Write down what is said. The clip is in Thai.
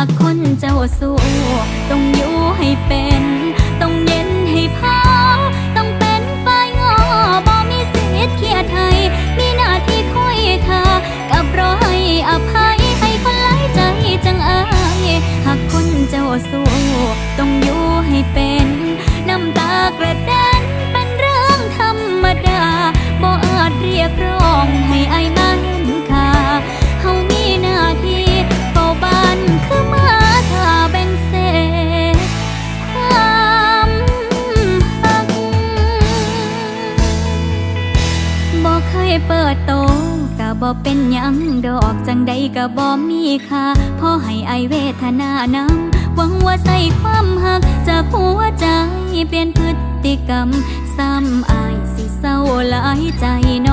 หากคนเจ้าสู้ ต้องอยู่ให้เป็น ต้องเย็นให้พอ ต้องเป็นฝ่ายงอบ่มีสิทธิ์เขียดให้มีหน้าที่คอยเธอ กับรอให้อภัยให้คนหลายใจจังอายหากคนเจ้าสู้ ต้องอยู่ให้เป็น น้ำตากระเด็นเป็นเรื่องธรรมดาบ่อาจเรียกร้อง เคยเปิดโตกะบ่เป็นยังดอกจังใดกะบ่มีค่าพอให้ไอายเวทนานำหวังว่าใส่ความหักจากหัวใจเปลี่ยนพฤติกรรม ซ้ำอายสิเศร้าหลายใจน